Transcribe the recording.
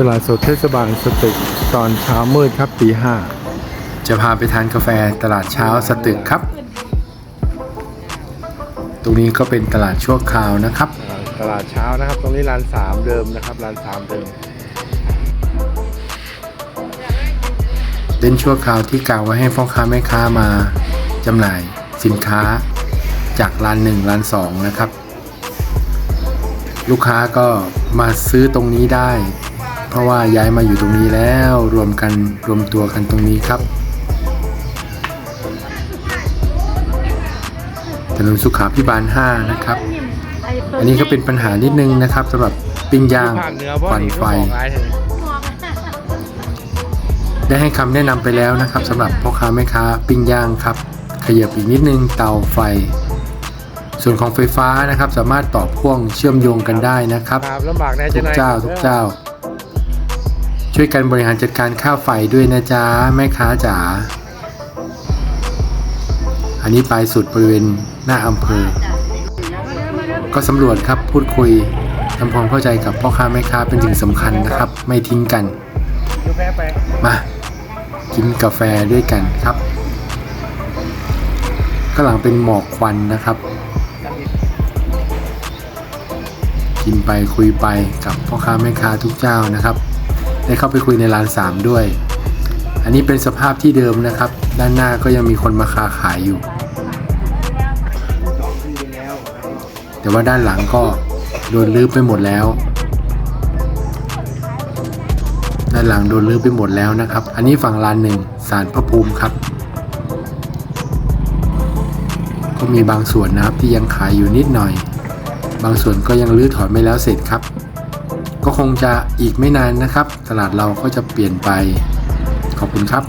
ตลาดสดเทศบาลสตึกตอนเช้ามืดครับตีห้าจะพาไปทานกาแฟตลาดเช้าสตึกครับ ตรงนี้ก็เป็นตลาดชั่วคราวนะครับ ตลาดเช้านะครับ ตรงนี้ร้านสามเดิมนะครับร้านสามเดิมเต็นท์ชั่วคราวที่กล่าวไว้ให้พ่อค้าแม่ค้ามาจำหน่ายสินค้าจากร้านหนึ่งร้านสองนะครับ ลูกค้าก็มาซื้อตรงนี้ได้เพ ราะว่าย้ายมาอยู่ตรงนี้แล้วรวมกันรวมตัวกันตรงนี้ครับถนนสุขาพิบาล 5 นะครับ อันนี้ก็เป็นปัญหานิดนึงนะครับสำหรับปิ้งย่างควันไฟ ได้ให้คำแนะนำไปแล้วนะครับสำหรับพ่อค้าแม่ค้าปิ้งย่างครับ ขยับอีกนิดนึงเตาไฟ ส่วนของไฟฟ้านะครับสามารถต่อพ่วงเชื่อมโยงกันได้นะครับครับลำบากแน่ทุจะกนายเจ้าทุกเจ้า ช่วยกันบริหารจัดการค่าไฟด้วยนะจ๊ะแม่ค้าจ๋าอันนี้ปลายสุดบริเวณหน้าอำเภอ ก็สำรวจครับพูดคุยทำความเข้าใจกับพ่อค้าแม่ค้าเป็นสิ่งสำคัญนะครับ ไม่ทิ้งกัน มา กินกาแฟด้วยกันครับข้างหลังเป็นหมอกควันนะครับ กินไปคุยไปกับพ่อค้าแม่ค้าทุกเจ้านะครับ ได้เข้าไปคุยในร้านสามด้วย อันนี้เป็นสภาพที่เดิมนะครับ ด้านหน้าก็ยังมีคนมาค้าขายอยู่ แต่ว่าด้านหลังก็โดนลื้อไปหมดแล้ว ด้านหลังโดนลื้อไปหมดแล้วนะครับ อันนี้ฝั่งลานหนึ่งสารพระภูมิครับ ก็มีบางส่วนนะครับที่ยังขายอยู่นิดหน่อย บางส่วนก็ยังรื้อถอนไม่แล้วเสร็จครับ ก็คงจะอีกไม่นานนะครับ ตลาดเราก็จะเปลี่ยนไป ขอบคุณครับ